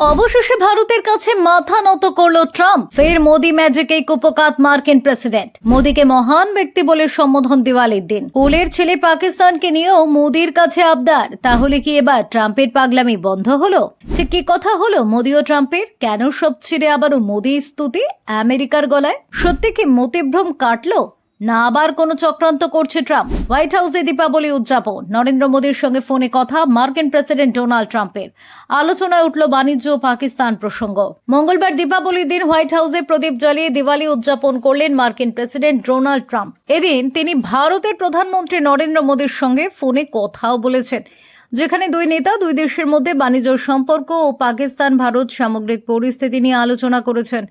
অবশেষে ভারতের কাছে মাথা নত করল ট্রাম্প। ফের মোদি ম্যাজিকে কুপকাত মার্কিন প্রেসিডেন্ট মোদিকে মহান ব্যক্তি বলে সম্বোধন দিওয়ালির দিন। কুলের ছেলে পাকিস্তানকে নিয়েও মোদির কাছে আবদার। তাহলে কি এবার ট্রাম্পের পাগলামি বন্ধ হলো? ঠিক কি কথা হলো মোদি ও ট্রাম্পের? কেন সব ছিঁড়ে আবারও মোদি স্তুতি আমেরিকার গলায়? সত্যি কি মতিভ্রম কাটলো? না আবার কোনো চক্রান্ত করছে ট্রাম্প। হোয়াইট হাউসে দীপাবলি উদযাপন। নরেন্দ্র মোদীর সঙ্গে ফোনে কথা মার্কিন প্রেসিডেন্ট ডোনাল্ড ট্রাম্পের। আলোচনায় উঠল বাণিজ্য ও পাকিস্তান প্রসঙ্গ। মঙ্গলবার দীপাবলির দিন হোয়াইট হাউসে প্রদীপ জ্বালিয়ে দিওয়ালি উদযাপন করলেন মার্কিন প্রেসিডেন্ট ডোনাল্ড ট্রাম্প। এদিন তিনি ভারতের প্রধানমন্ত্রী নরেন্দ্র মোদীর সঙ্গে ফোনে কথাও বলেছেন। যেখানে দুই নেতা, দুই দেশের মধ্যে বাণিজ্য সম্পর্ক ও পাকিস্তান ভারত সামগ্রিক পরিস্থিতি নিয়ে আলোচনা করেছেন।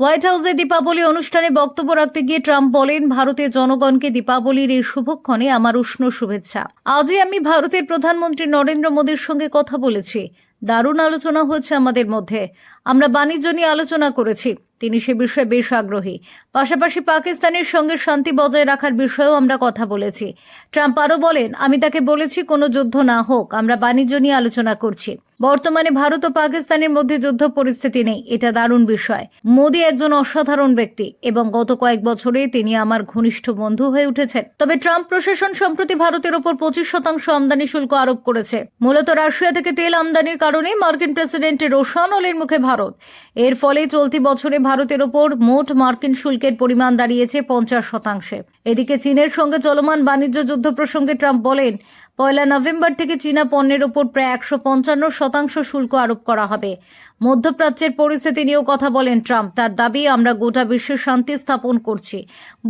হোয়াইট হাউসে দীপাবলি অনুষ্ঠানে বক্তব্য রাখতে গিয়ে ট্রাম্প বলেন ভারতের জনগণকে দীপাবলির এই শুভক্ষণে আমার উষ্ণ শুভেচ্ছা। আজই আমি ভারতের প্রধানমন্ত্রী নরেন্দ্র মোদীর সঙ্গে কথা বলেছি। দারুণ আলোচনা হয়েছে আমাদের মধ্যে। আমরা বাণিজ্য নিয়ে আলোচনা করেছি। তিনি সে বিষয়ে বেশ আগ্রহী। পাশাপাশি পাকিস্তানের সঙ্গে শান্তি বজায় রাখার বিষয়েও আমরা কথা বলেছি। ট্রাম্প আরও বলেন, আমি তাকে বলেছি, কোনো যুদ্ধ না হোক, আমরা বাণিজ্য নিয়ে আলোচনা করছি। বর্তমানে ভারত ও পাকিস্তানের মধ্যে যুদ্ধ পরিস্থিতি নেই। এটা দারুণ বিষয়। মোদী একজন অসাধারণ ব্যক্তি এবং গত কয়েক বছরে তিনি আমার ঘনিষ্ঠ বন্ধু হয়ে উঠেছেন। তবে ট্রাম্প প্রশাসন সম্প্রতি ভারতের ওপর পঁচিশ শতাংশ আমদানি শুল্ক আরোপ করেছে। মূলত রাশিয়া থেকে তেল আমদানির কারণে মার্কিন প্রেসিডেন্ট প্রেসিডেন্টের রোশানলের মুখে ভারত। এর ফলে চলতি বছরে ভারতের ওপর মোট মার্কিন শুল্কের পরিমাণ দাঁড়িয়েছে পঞ্চাশ শতাংশে। এদিকে চীনের সঙ্গে চলমান বাণিজ্য যুদ্ধ প্রসঙ্গে ট্রাম্প বলেন, পয়লা নভেম্বর থেকে চীনা পণ্যের ওপর প্রায় একশো পঞ্চান্ন শতাংশ শুল্ক আরোপ করা হবে। মধ্যপ্রাচ্যের পরিস্থিতি নিয়েও কথা বলেন ট্রাম্প। তার দাবি, আমরা গোটা বিশ্বে শান্তি স্থাপন করছি।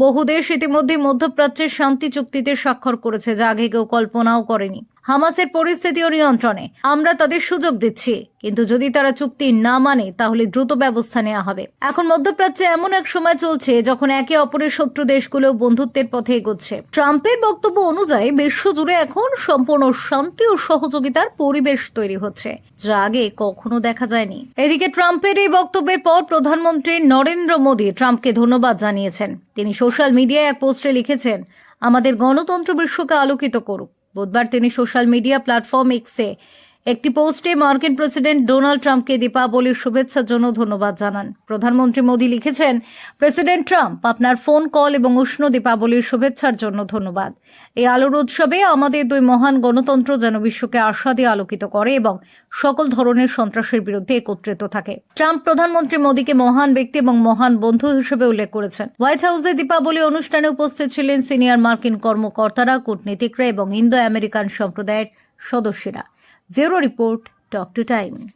বহু দেশ ইতিমধ্যে মধ্যপ্রাচ্যের শান্তি চুক্তিতে স্বাক্ষর করেছে, যা আগে কেউ কল্পনাও করেনি। হামাসের পরিস্থিতিও নিয়ন্ত্রণে। আমরা তাদের সুযোগ দিচ্ছি। কিন্তু যদি তারা চুক্তি না মানে তাহলে দ্রুত ব্যবস্থা নেওয়া হবে। এখন মধ্যপ্রাচ্যে এমন এক সময় চলছে যখন একে অপরের শত্রু দেশগুলো বন্ধুত্বের পথে এগোচ্ছে। ট্রাম্পের বক্তব্য অনুযায়ী বিশ্বজুড়ে এখন সম্পূর্ণ শান্তি ও সহযোগিতার পরিবেশ তৈরি হচ্ছে, যা আগে কখনো দেখা যায়নি। এদিকে ট্রাম্পের এই বক্তব্যের পর প্রধানমন্ত্রী নরেন্দ্র মোদী ট্রাম্পকে ধন্যবাদ জানিয়েছেন। তিনি সোশ্যাল মিডিয়ায় এক পোস্টে লিখেছেন, আমাদের গণতন্ত্র বিশ্বকে আলোকিত করুক। বুধবার তিনি সোশ্যাল মিডিয়া প্ল্যাটফর্ম এক্সে একটি পোস্টে মার্কিন প্রেসিডেন্ট ডোনাল্ড ট্রাম্পকে দীপাবলির শুভেচ্ছার জন্য ধন্যবাদ জানান। প্রধানমন্ত্রী মোদী লিখেছেন, প্রেসিডেন্ট ট্রাম্প আপনার ফোন কল এবং উষ্ণ দীপাবলির শুভেচ্ছার জন্য ধন্যবাদ। এই আলোর উৎসবে আমাদের দুই মহান গণতন্ত্র যেন বিশ্বকে দিয়ে আলোকিত করে এবং সকল ধরনের সন্ত্রাসের বিরুদ্ধে একত্রিত থাকে। ট্রাম্প প্রধানমন্ত্রী মোদীকে মহান ব্যক্তি এবং মহান বন্ধু হিসেবে উল্লেখ করেছেন। হোয়াইট হাউসে দীপাবলি অনুষ্ঠানে উপস্থিত ছিলেন সিনিয়র মার্কিন কর্মকর্তারা, কূটনীতিকরা এবং ইন্দো আমেরিকান সম্প্রদায়ের সদস্যরা। Bureau Report, Talk to Time.